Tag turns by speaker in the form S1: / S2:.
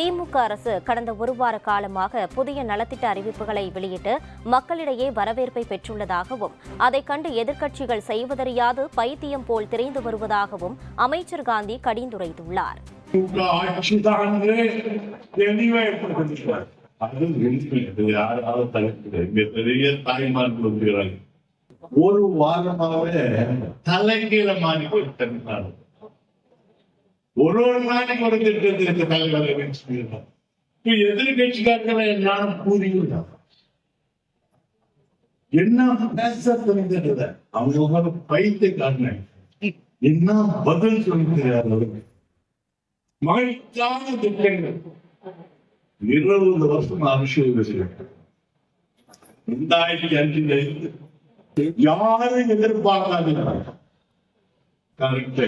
S1: திமுக அரசு கடந்த ஒரு வார காலமாக புதிய நலத்திட்ட அறிவிப்புகளை வெளியிட்டு மக்களிடையே வரவேற்பை பெற்றுள்ளதாகவும் அதைக் கண்டு எதிர்க்கட்சிகள் செய்வதறியாது பைத்தியம் போல் திரைந்து வருவதாகவும் அமைச்சர் காந்தி கடிந்துரைத்துள்ளார்.
S2: திமுக ஆட்சிதான் தெளிவாக அது ஒரு ஒரு நாளைக்கு ஒரு திட்டத்திற்கு தலைவர் வச்சுக்கிறார் இப்ப எதிர்கட்சிக்காரர்களை எல்லாரும் கூறியிருந்தார் என்ன பேச தெரிஞ்சது அவங்க பைத்தை காரணம். என்ன பதில் சொல்லுகிறார் அவருக்கு மகிழ்ச்சியான திட்டங்கள். இருபது வருஷம் அரசியல் ரெண்டாயிரத்தி அஞ்சுல இருந்து யாரும் எதிர்பார்க்காத கரெக்ட்